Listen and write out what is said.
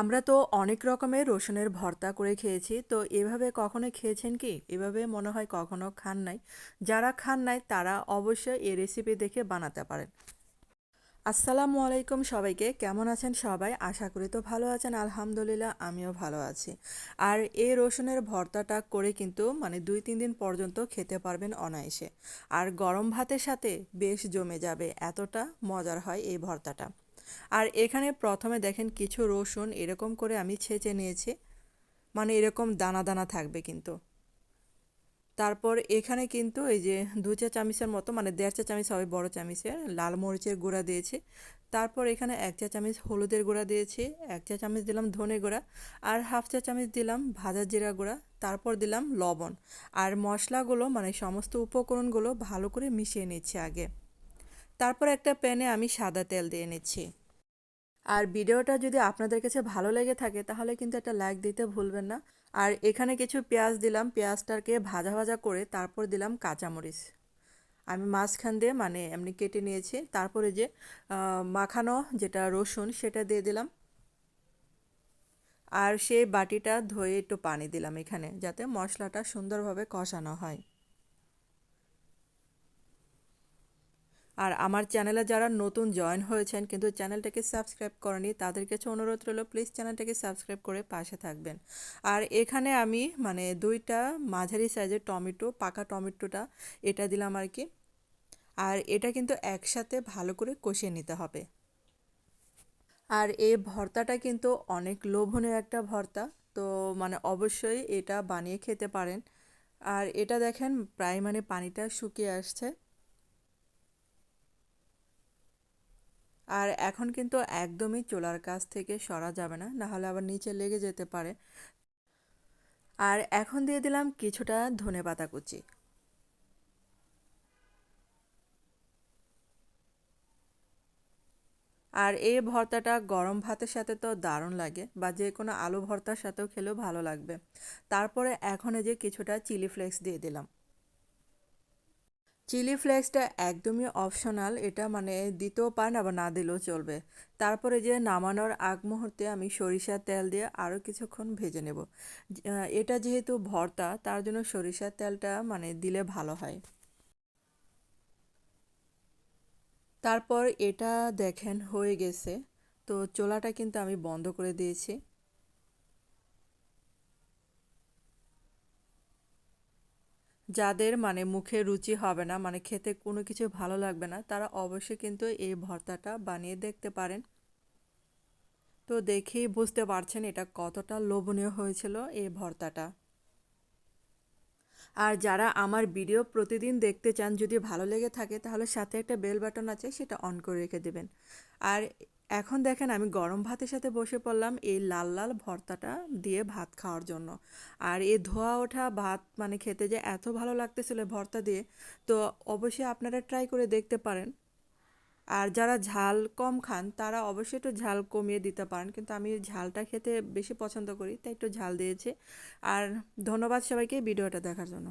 আমরা তো অনেক রকমের রসুনের ভর্তা করে খেয়েছি, তো এভাবে কখনো খেয়েছেন কি? এভাবে মনে হয় কখনো খান নাই। যারা খান নাই, তারা অবশ্যই এই রেসিপি দেখে বানাতে পারেন। আসসালামু আলাইকুম সবাইকে, কেমন আছেন সবাই? আশা করি তো ভালো আছেন, আলহামদুলিল্লাহ আমিও ভালো আছি। আর এই রসুনের ভর্তাটা করে কিন্তু মানে দুই, তিন দিন পর্যন্ত খেতে পারবেন অনায়াসে। আর গরম ভাতের সাথে বেশ জমে যাবে, এতটা মজার হয় এই ভর্তাটা। আর এখানে প্রথমে দেখেন কিছু রসুন এরকম করে আমি ছেঁচে নিয়েছি। মানে এরকম দানা দানা থাকবে কিন্তু। তারপর এখানে কিন্তু এই যে দু চা চামিচের মতো মানে দেড় চা চামচ হবে বড় চামচের, লাল মরিচের গুঁড়া দিয়েছি। তারপর এখানে এক চা চামচ হলুদের গুঁড়া দিয়েছি, এক চা চামিচ দিলাম ধনে গুঁড়া আর হাফ চা চামিচ দিলাম ভাজা জিরা গুঁড়া। তারপর দিলাম লবণ আর মশলাগুলো মানে সমস্ত উপকরণগুলো ভালো করে মিশিয়ে নিচ্ছি আগে। তারপর একটা প্যানে আমি সাদা তেল দিয়ে নিচ্ছি। আর ভিডিওটা যদি আপনাদের কাছে ভালো লেগে থাকে, তাহলে কিন্তু একটা লাইক দিতে ভুলবেন না। আর এখানে কিছু পেঁয়াজ দিলাম, পেঁয়াজটাকে ভাজা ভাজা করে তারপর দিলাম কাঁচামরিচ। আমি মাঝখান দিয়ে মানে এমনি কেটে নিয়েছি, তারপরে যে মাখানো যেটা রসুন সেটা দিয়ে দিলাম। আর সেই বাটিটা ধুয়ে একটু পানি দিলাম এখানে, যাতে মশলাটা সুন্দরভাবে কষানো হয়। আর আমার চ্যানেলে যারা নতুন জয়েন হয়েছেন কিন্তু চ্যানেলটাকে সাবস্ক্রাইব করেনি, তাদের কাছে অনুরোধ রইল প্লিজ চ্যানেলটাকে সাবস্ক্রাইব করে পাশে থাকবেন। আর এখানে আমি মানে দুইটা মাঝারি সাইজের টমেটো, পাকা টমেটোটা এটা দিলাম আর কি। আর এটা কিন্তু একসাথে ভালো করে কষিয়ে নিতে হবে। আর এই ভর্তাটা কিন্তু অনেক লোভনীয় একটা ভর্তা, তো মানে অবশ্যই এটা বানিয়ে খেতে পারেন। আর এটা দেখেন প্রায় মানে পানিটা শুকিয়ে আসছে। আর এখন কিন্তু একদমই চোলার কাছ থেকে সরা যাবে না, নাহলে আবার নিচে লেগে যেতে পারে। আর এখন দিয়ে দিলাম কিছুটা ধনে পাতা কুচি। আর এই ভর্তাটা গরম ভাতের সাথে তো দারুণ লাগে, বা যে কোনো আলু ভর্তার সাথেও খেলেও ভালো লাগবে। তারপরে এখন যে কিছুটা চিলি ফ্লেক্স দিয়ে দিলাম। চিলি ফ্লেক্সটা একদমই অপশনাল, এটা মানে দিতেও পারেন আবার না দিলেও চলবে। তারপরে যে নামানোর আগ মুহূর্তে আমি সরিষার তেল দিয়ে আরও কিছুক্ষণ ভেজে নেব। এটা যেহেতু ভর্তা, তার জন্য সরিষার তেলটা মানে দিলে ভালো হয়। তারপর এটা দেখেন হয়ে গেছে। তো চোলাটা কিন্তু আমি বন্ধ করে দিয়েছি। যাদের মানে মুখে রুচি হবে না মানে খেতে কোনো কিছু ভালো লাগবে না, তারা অবশ্যই কিন্তু এই ভর্তাটা বানিয়ে দেখতে পারেন। তো দেখেই বুঝতে পারছেন এটা কতটা লোভনীয় হয়েছিল এই ভর্তাটা। আর যারা আমার ভিডিও প্রতিদিন দেখতে চান, যদি ভালো লেগে থাকে, তাহলে সাথে একটা বেল বাটন আছে, সেটা অন করে রেখে দেবেন। আর এখন দেখেন আমি গরম ভাতের সাথে বসে পড়লাম এই লাল লাল ভর্তাটা দিয়ে ভাত খাওয়ার জন্য। আর এই ধোয়া ওঠা ভাত মানে খেতে যে এত ভালো লাগতেছিল ভর্তা দিয়ে, তো অবশ্যই আপনারা ট্রাই করে দেখতে পারেন। আর যারা ঝাল কম খান, তারা অবশ্যই একটু ঝাল কমিয়ে দিতে পারেন। কিন্তু আমি ঝালটা খেতে বেশি পছন্দ করি, তাই একটু ঝাল দিয়েছি। আর ধন্যবাদ সবাইকে ভিডিওটা দেখার জন্য।